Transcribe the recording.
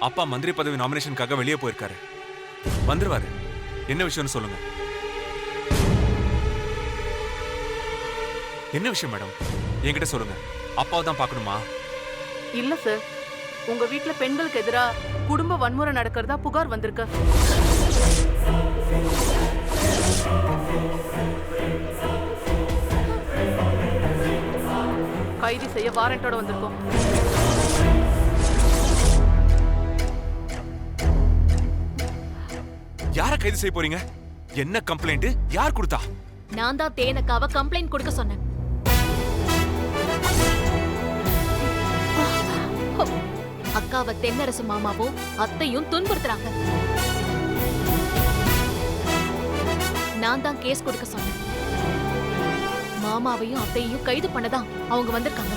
அப்பா மந்திரி பதவி நாமினேஷனுக்காக வெளியே போயிருக்காரு. வந்துருவாரு. என்ன விஷயம்னு சொல்லுங்க. என்ன விஷயம் மேடம்? என்கிட்ட சொல்லுங்க. அப்பாவை தான் பார்க்கணுமா? இல்ல சார் உங்க வீட்ல பெண்களுக்கு எதிராக குடும்ப வன்முறை நடக்கிறதா புகார் வந்திருக்கு. கைது செய்ய வாரண்டோட வந்திருக்கோம். யார கைது செய்ய போறீங்க? என்ன கம்ப்ளைண்ட் யார் கொடுத்தா? நான் தான் தேனக்காவ கம்ப்ளைண்ட் கொடுக்க சொன்னேன். அக்காவ தென்னரசு மாமாவும் அத்தையும் துன்புறுத்துறாங்க. நான் தான் கேஸ் கொடுக்க சொன்னேன். மாமாவையும் அத்தையையும் கைது பண்ணதான் அவங்க வந்திருக்காங்க.